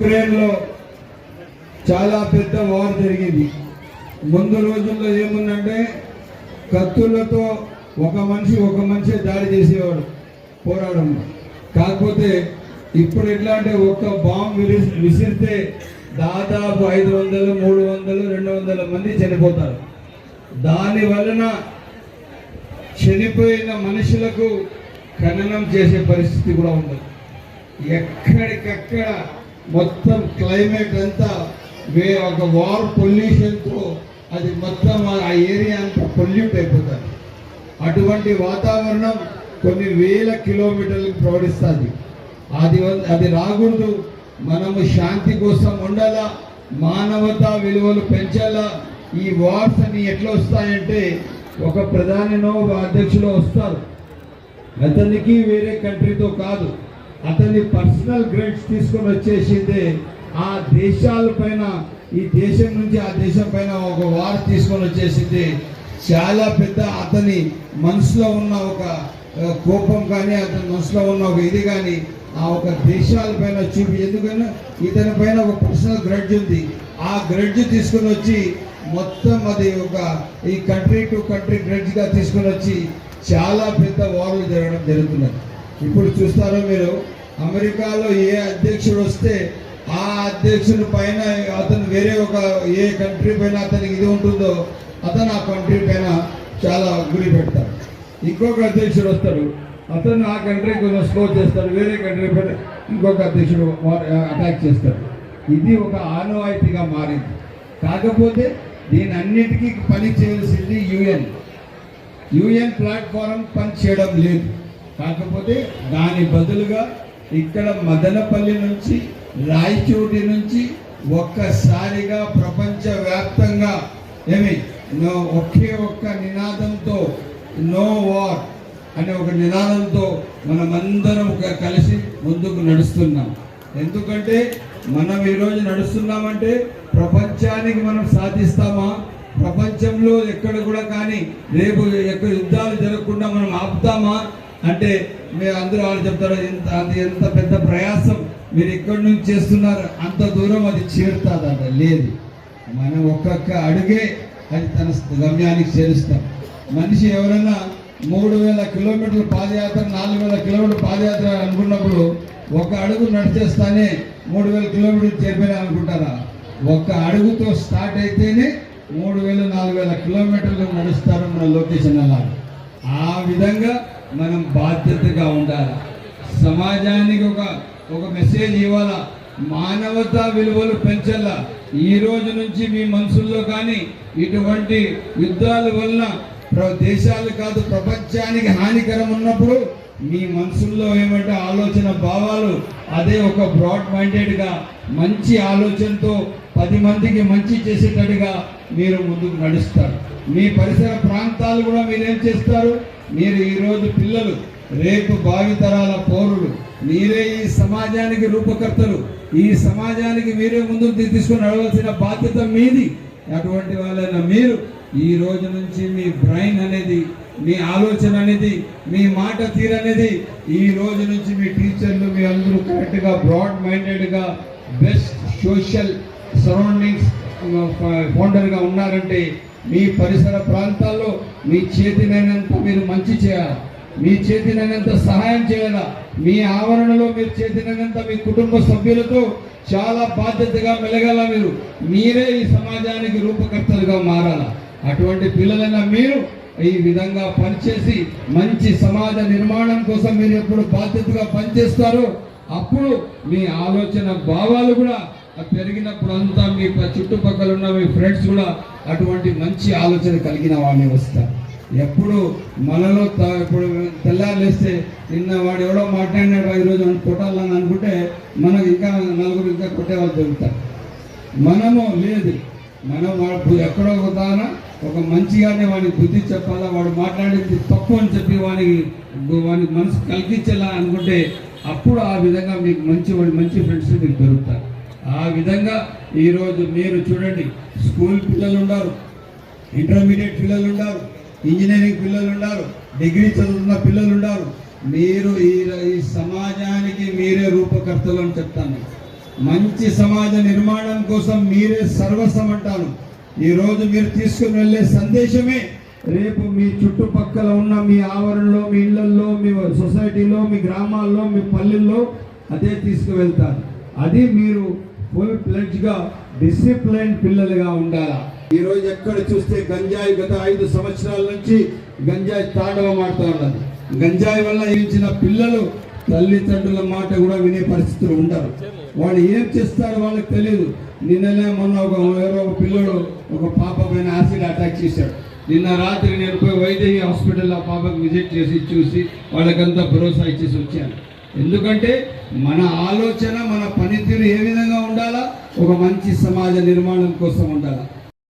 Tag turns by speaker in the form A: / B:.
A: ఉక్రెయిన్లో చాలా పెద్ద వార్ జరిగింది. ముందు రోజుల్లో ఏముందంటే కత్తులతో ఒక మనిషి ఒక మనిషి దాడి చేసేవాడు పోరాడము. కాకపోతే ఇప్పుడు ఎట్లా అంటే ఒక్క బాంబు విసి విసిరితే దాదాపు ఐదు వందలు మూడు వందలు రెండు వందల మంది చనిపోతారు. దాని వలన చనిపోయిన మనుషులకు ఖననం చేసే పరిస్థితి కూడా ఉండదు. ఎక్కడికక్కడ మొత్తం క్లైమేట్ అంతా వే ఒక వార్ పొల్యూషన్తో అది మొత్తం ఆ ఏరియా అంతా పొల్యూట్ అయిపోతుంది. అటువంటి వాతావరణం కొన్ని వేల కిలోమీటర్లకు ప్రవహిస్తుంది. అది అది రాకూడదు. మనము శాంతి కోసం ఉండాలా? మానవతా విలువలు పెంచాలా? ఈ వార్స్ అని ఎట్లా వస్తాయంటే ఒక ప్రధానినో ఒక అధ్యక్షులో వస్తారు. అతనికి వేరే కంట్రీతో కాదు. అతని పర్సనల్ గ్రేడ్స్ తీసుకొని వచ్చేసింది. ఆ దేశాల పైన ఈ దేశం నుంచి ఆ దేశం పైన ఒక వార్ తీసుకొని వచ్చేసింది. చాలా పెద్ద అతని మనసులో ఉన్న ఒక కోపం కానీ అతని మనసులో ఉన్న ఒక ఇది కానీ ఆ ఒక దేశాల పైన చూపి ఎందుకైనా ఇతని పైన ఒక పర్సనల్ గ్రడ్జ్ ఉంది. ఆ గ్రడ్జ్ తీసుకొని వచ్చి మొత్తం అది ఒక ఈ కంట్రీ టు కంట్రీ గ్రడ్జ్గా తీసుకొని వచ్చి చాలా పెద్ద వార్లు జరగడం జరుగుతున్నది. ఇప్పుడు చూస్తారో మీరు? అమెరికాలో ఏ అధ్యక్షుడు వస్తే ఆ అధ్యక్షుడి పైన అతను వేరే ఒక ఏ కంట్రీ పైన అతనికి ఇది ఉంటుందో అతను ఆ కంట్రీ పైన చాలా గురి పెడతాడు. ఇంకొక అధ్యక్షుడు వస్తాడు. అతను ఆ కంట్రీ కొంచెం స్లో చేస్తాడు వేరే కంట్రీ పైన ఇంకొక అధ్యక్షుడు అటాక్ చేస్తాడు. ఇది ఒక ఆనవాయితీగా మారింది. కాకపోతే దీని అన్నిటికీ పని చేయాల్సింది యుఎన్. యుఎన్ ప్లాట్ఫారం పని చేయడం లేదు. కాకపోతే దాని బదులుగా ఇక్కడ మదనపల్లి నుంచి రాయచోటి నుంచి ఒక్కసారిగా ప్రపంచవ్యాప్తంగా ఏమి? నో ఒకే ఒక్క నినాదంతో నో వార్ అనే ఒక నినాదంతో మనమందరం ఒక కలిసి ముందుకు నడుస్తున్నాం. ఎందుకంటే మనం ఈరోజు నడుస్తున్నామంటే ప్రపంచానికి మనం సాధిస్తామా? ప్రపంచంలో ఎక్కడ కూడా కానీ రేపు ఎక్కడ యుద్ధాలు జరగకుండా మనం ఆపుతామా? అంటే మీరు అందరూ వాళ్ళు చెప్తారు ఎంత అది ఎంత పెద్ద ప్రయాసం మీరు ఇక్కడి నుంచి చేస్తున్నారు అంత దూరం అది చేరుతుందట. లేదు. మనం ఒక్కొక్క అడుగే అది తన గమ్యానికి చేరుస్తాం. మనిషి ఎవరైనా మూడు వేల కిలోమీటర్ల పాదయాత్ర నాలుగు వేల కిలోమీటర్ల పాదయాత్ర అనుకున్నప్పుడు ఒక అడుగు నడిచేస్తానే మూడు వేల కిలోమీటర్లు చేరిపోయినా అనుకుంటారా? ఒక్క అడుగుతో స్టార్ట్ అయితేనే మూడు వేలు నాలుగు వేల కిలోమీటర్లు నడుస్తారు మన లొకేషన్ అలా ఆ విధంగా మనం బాధ్యతగా ఉండాలి. సమాజానికి ఒక ఒక మెసేజ్ ఇవ్వాలా? మానవతా విలువలు పెంచాలా ఈ రోజు నుంచి మీ మనసుల్లో కానీ ఇటువంటి యుద్ధాల వలన ప్ర- దేశాలు కాదు ప్రపంచానికి హానికరం ఉన్నప్పుడు మీ మనసుల్లో ఏమంటే ఆలోచన భావాలు అదే ఒక బ్రాడ్ మైండెడ్గా మంచి ఆలోచనతో పది మందికి మంచి చేసేటట్టుగా మీరు ముందుకు నడుస్తారు. మీ పరిసర ప్రాంతాలు కూడా మీరేం చేస్తారు? మీరు ఈరోజు పిల్లలు రేపు భావితరాల పౌరులు మీరే ఈ సమాజానికి రూపకర్తలు. ఈ సమాజానికి మీరే ముందుకు తీసుకుని నడవలసిన బాధ్యత మీది. అటువంటి వాళ్ళైన మీరు ఈ రోజు నుంచి మీ బ్రెయిన్ అనేది మీ ఆలోచన అనేది మీ మాట తీరు అనేది ఈ రోజు నుంచి మీ టీచర్లు మీ అందరూ కరెక్ట్గా బ్రాడ్ మైండెడ్గా బెస్ట్ సోషల్ సరౌండింగ్స్ ఫౌండర్గా ఉన్నారంటే మీ పరిసర ప్రాంతాల్లో మీ చేతినైనంత మీరు మంచి చేయాలి? మీ చేతినైనంత సహాయం చేయాలా? మీ ఆవరణలో మీరు చేతినైనంత మీ కుటుంబ సభ్యులతో చాలా బాధ్యతగా మెలగాల మీరు? మీరే ఈ సమాజానికి రూపకర్తలుగా మారాల? అటువంటి పిల్లలైన మీరు ఈ విధంగా పనిచేసి మంచి సమాజ నిర్మాణం కోసం మీరు ఎప్పుడు బాధ్యతగా పనిచేస్తారో అప్పుడు మీ ఆలోచన భావాలు కూడా పెరిగినప్పుడు అంతా మీ చుట్టుపక్కల ఉన్న మీ ఫ్రెండ్స్ కూడా అటువంటి మంచి ఆలోచన కలిగిన వాడిని వస్తారు. ఎప్పుడు మనలో ఇప్పుడు తెల్లారులేస్తే నిన్న వాడు ఎవడో మాట్లాడినాడు ఈరోజు అని కొట్టాలని అనుకుంటే మనకు ఇంకా నలుగురు ఇంకా కొట్టేవాళ్ళు దొరుకుతారు మనము లేదు. మనం వాడు ఎక్కడో ఒక దాన ఒక మంచిగానే వాడికి బుద్ధి చెప్పాలా వాడు మాట్లాడేది తప్పు అని చెప్పి వానికి వానికి మనసు కలిగించేలా అనుకుంటే అప్పుడు ఆ విధంగా మీకు మంచి వాడి మంచి ఫ్రెండ్స్ మీకు దొరుకుతారు. ఆ విధంగా ఈరోజు మీరు చూడండి స్కూల్ పిల్లలు ఉన్నారు ఇంటర్మీడియట్ పిల్లలు ఉన్నారు ఇంజనీరింగ్ పిల్లలు ఉన్నారు డిగ్రీ చదువుతున్న పిల్లలు ఉన్నారు మీరు ఈ ఈ సమాజానికి మీరే రూపకర్తలు అని చెప్తాను. మంచి సమాజ నిర్మాణం కోసం మీరే సర్వస్వం అంటాను. ఈరోజు మీరు తీసుకుని వెళ్ళే సందేశమే రేపు మీ చుట్టుపక్కల ఉన్న మీ ఆవరణలో మీ ఇళ్ళల్లో మీ సొసైటీలో మీ గ్రామాల్లో మీ పల్లెల్లో అదే తీసుకువెళ్తారు. అది మీరు ఫుల్గా డిసిప్లైన్ పిల్లలుగా ఉండాలా? ఈ రోజు ఎక్కడ చూస్తే గంజాయి గత ఐదు సంవత్సరాల నుంచి గంజాయి తాండవం ఆడుతూ ఉన్నది. గంజాయి వల్ల ఇచ్చిన పిల్లలు తల్లిదండ్రుల మాట కూడా వినే పరిస్థితులు ఉండరు వాళ్ళు ఏం చేస్తారో వాళ్ళకి తెలియదు నిన్ననే మొన్న ఒక ఎవరో ఒక పిల్లడు ఒక పాప పైన యాసిడ్ అటాక్ చేశాడు. నిన్న రాత్రి నేను పోయి వైద్య హాస్పిటల్లో ఆ పాపకు విజిట్ చేసి చూసి వాళ్ళకంతా భరోసా ఇచ్చేసి వచ్చాను. ఎందుకంటే మన ఆలోచన మన పనితీరు ఏ విధంగా ఉండాలా? ఒక మంచి సమాజ నిర్మాణం కోసం ఉండాలా?